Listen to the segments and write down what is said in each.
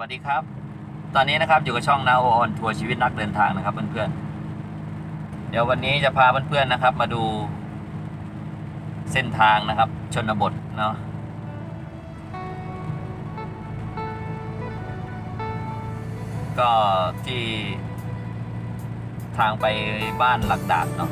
วัสดีครับ ตอนนี้นะครับอยู่กับช่องนาโอออนทัวร์ชีวิตนักเดินทางนะครับเพื่อนๆ เดี๋ยววันนี้จะพาเพื่อนๆนะครับ มาดู เส้นทางนะครับ ชนบทเนาะก็ที่ทางไปบ้านหลักดาดเนาะ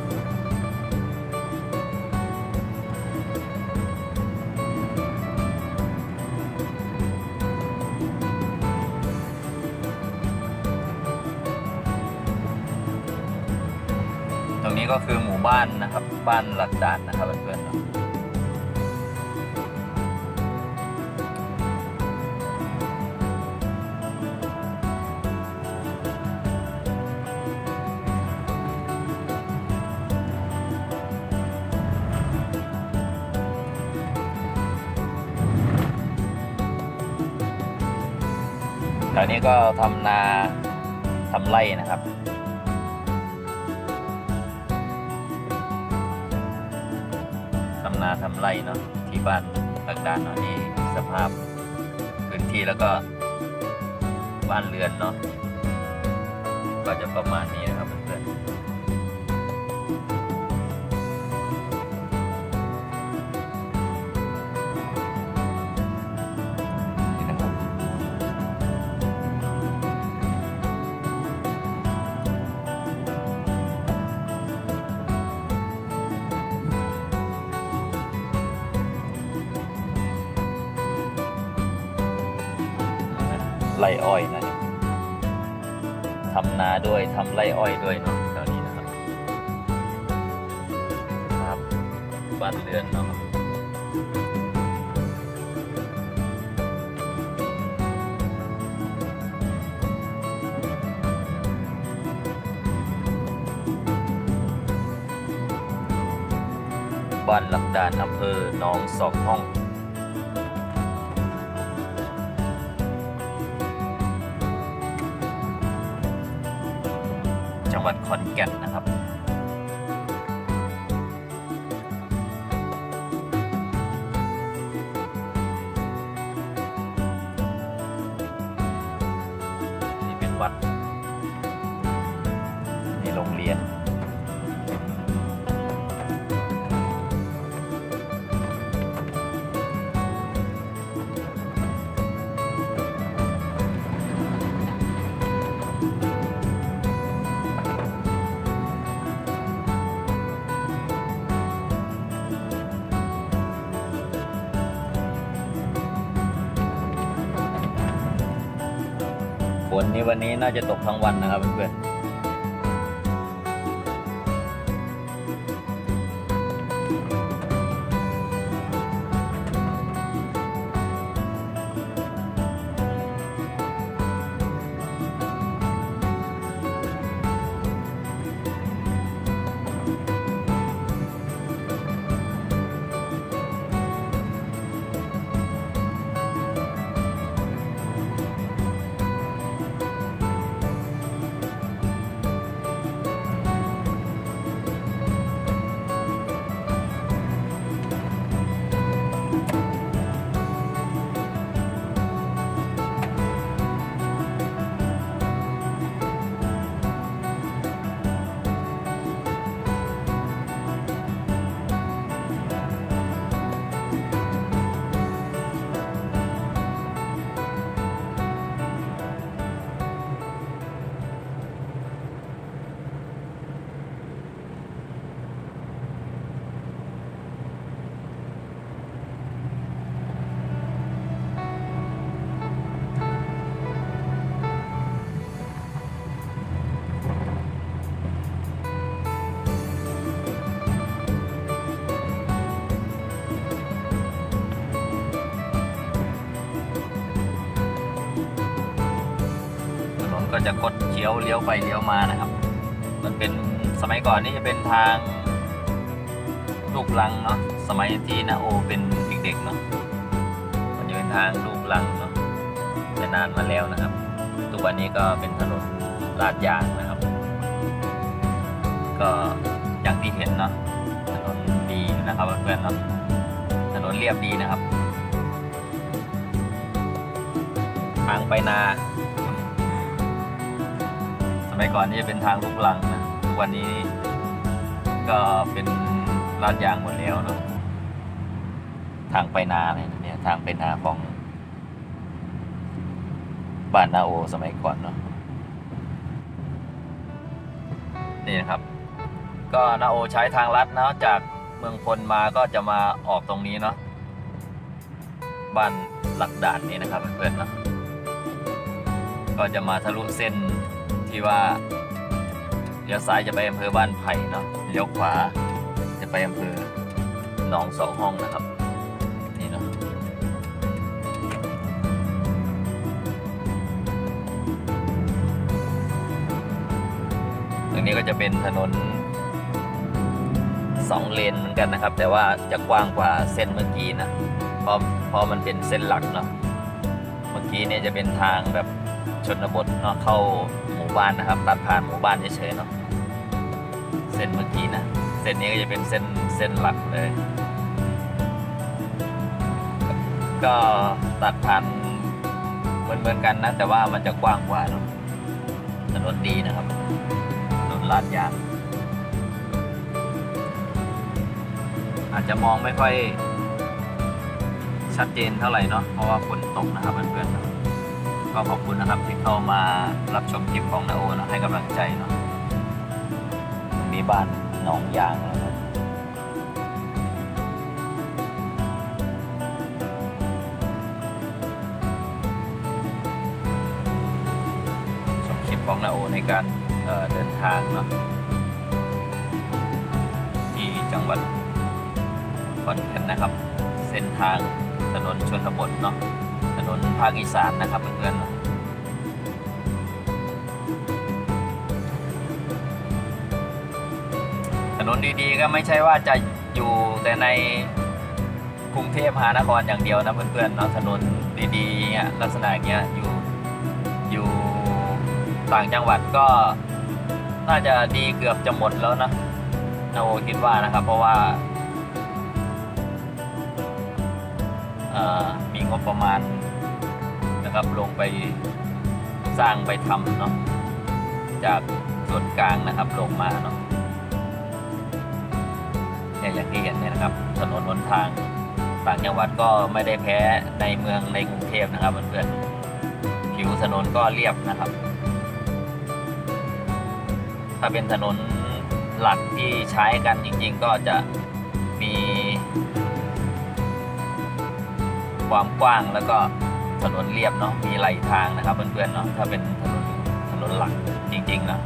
นี้ก็คือหมู่บ้านนะครับ บ้านหลักดานนะครับเพื่อนๆเนาะแถวนี้ก็ทำนาทำไร่นะครับ นาทำไร่เนาะที่บ้านหลักดานเนาะนี่สภาพพื้นที่แล้วก็บ้านเรือนเนาะก็จะประมาณนี้ ไรอ้อยนะเนี่ยทำนาด้วยทำไรอ้อยด้วยเนาะแถวนี้นะครับครับบ้านเรือนเนาะบ้านหลักดานอำเภอหนองสองห้อง วัดขอนแก่นนะครับ ฝนนี่วันนี้น่าจะตกทั้งวันนะครับเพื่อน จะคดเคี้ยวเลี้ยวไปเลี้ยวมานะครับ มันเป็นสมัยก่อนนี่จะเป็นทางลูกลังเนาะสมัยที่นาโอเป็นเด็กๆเนาะมันจะเป็นทางลูกลังเนาะจะนานมาแล้วนะครับ ทุกวันนี้ก็เป็นถนนลาดยางนะครับ ก็อย่างที่เห็นเนาะถนนดีนะครับเพื่อนๆเนาะถนนเรียบดีนะครับ ทางไปนา มัยก่อนนี่จะเป็นทางลูกลังนะทุกวันนี้ก็เป็นลาดยางหมดแล้วเนาะทางไปนาเนะเนี่ยทางไปนาของบ้านนาโอสมัยก่อนเนาะนี่นะครับ ก็นาโอใช้ทางลัดเนาะจากเมืองพลมาก็จะมาออกตรงนี้เนาะบ้านหลักด่านนี่นะครับเพื่อนๆเนาะก็จะมาทะลุเส้น ที่ว่าเลี้ยวซ้ายจะไปอำเภอบ้านไผ่เนาะเลี้ยวขวาจะไปอำเภอหนองสองห้องนะครับนี่เนาะตรงนี้ก็จะเป็นถนนสองเลนเหมือนกันนะครับ แต่ว่าจะกว้างกว่าเส้นเมื่อกี้นะเพราะเพราะมันเป็นเส้นหลักเนาะเมื่อกี้เนี่ยจะเป็นทางแบบชนบทเนาะเข้าหมู่ บ้านนะครับ ตัดผ่านหมู่บ้านเฉยๆเนาะเส้นเมื่อกี้นะ เส้นนี้ก็จะเป็นเส้นเส้นหลักเลย ก็ตัดผ่านเหมือนเหมือนๆกันนะ แต่ว่ามันจะกว้างกว่าเนาะถนนดีนะครับถนนลาดยางอาจจะมองไม่ค่อยชัดเจนเท่าไหร่เนาะเพราะว่าฝนตกนะครับเพื่อนๆ ก็ขอบคุณนะครับที่เข้ามารับชมคลิปของนาโอนะให้กำลังใจเนาะมีบ้านหนองยางแล้วชมคลิปของนาโอในการเเดินทางเนาะที่จังหวัดขอนแก่นนะครับ เส้นทางถนนชนบทเนาะ นนภาคอีสานนะครับเพื่อนๆถนนดีๆก็ไม่ใช่ว่าจะอยู่แต่ในกรุงเทพมหานครอย่างเดียวนะเพื่อนๆเนาะถนนดีๆเนี่ยลักษณะอย่างเงี้ยอยู่อยู่ต่างจังหวัดก็น่าจะดีเกือบจะหมดแล้วนะนาโอคิดว่านะครับ เพราะว่ามีงบประมาณ นะครับลงไปสร้างไปทำเนาะจากส่วนกลางนะครับลงมาเนาะเนี่ยอย่างที่เห็นเนี่ยนะครับถนนหนทางต่างจังหวัดก็ไม่ได้แพ้ในเมืองในกรุงเทพนะครับเพื่อนๆผิวถนนก็เรียบนะครับ ถ้าเป็นถนนหลักที่ใช้กันจริง ๆ ก็จะมี ความกว้างแล้วก็ ถนนเรียบเนาะมีไหลทางนะครับเพื่อนๆเนาะถ้าเป็นถนนถนนหลักจริงๆนะ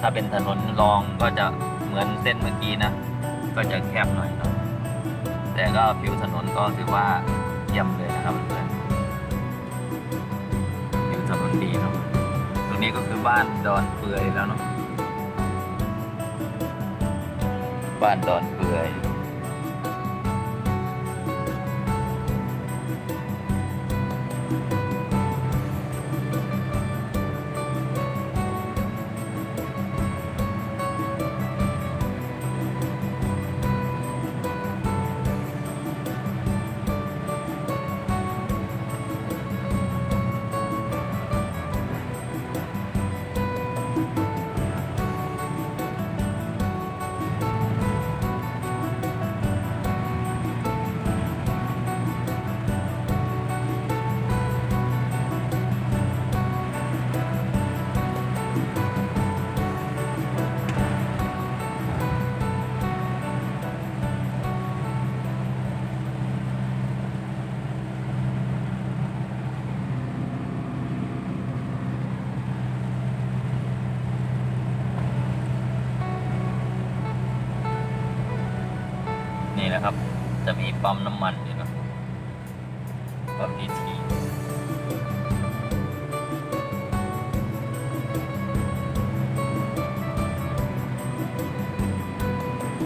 ถ้าเป็นถนนรองก็จะเหมือนเส้นเมื่อกี้นะ ก็จะแคบหน่อยเนาะแต่ก็ผิวถนนก็ถือว่าเยี่ยมเลยนะครับเพื่อนๆผิวถนนดีเนาะตรงนี้ก็คือบ้านดอนเปื่อยแล้วเนาะบ้านดอนเปื่อย จะมีปั๊มน้ำมันอยู่นะปั๊มดีที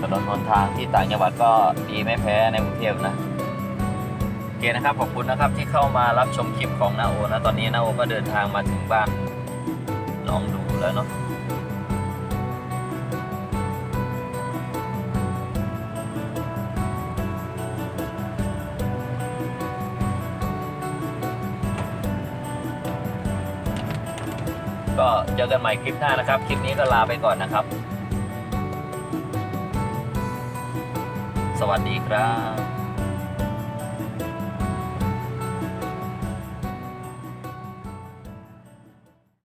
ถนนหนทางที่ต่างจังหวัดก็ดีไม่แพ้ในกรุงเทพนะโอเคนะครับขอบคุณนะครับที่เข้ามารับชมคลิปของนาโอนะตอนนี้นาโอก็เดินทางมาถึงบ้านหนองดูแล้วเนาะ ก็เจอกันใหม่คลิปหน้านะครับ คลิปนี้ก็ลาไปก่อนนะครับ สวัสดีครับ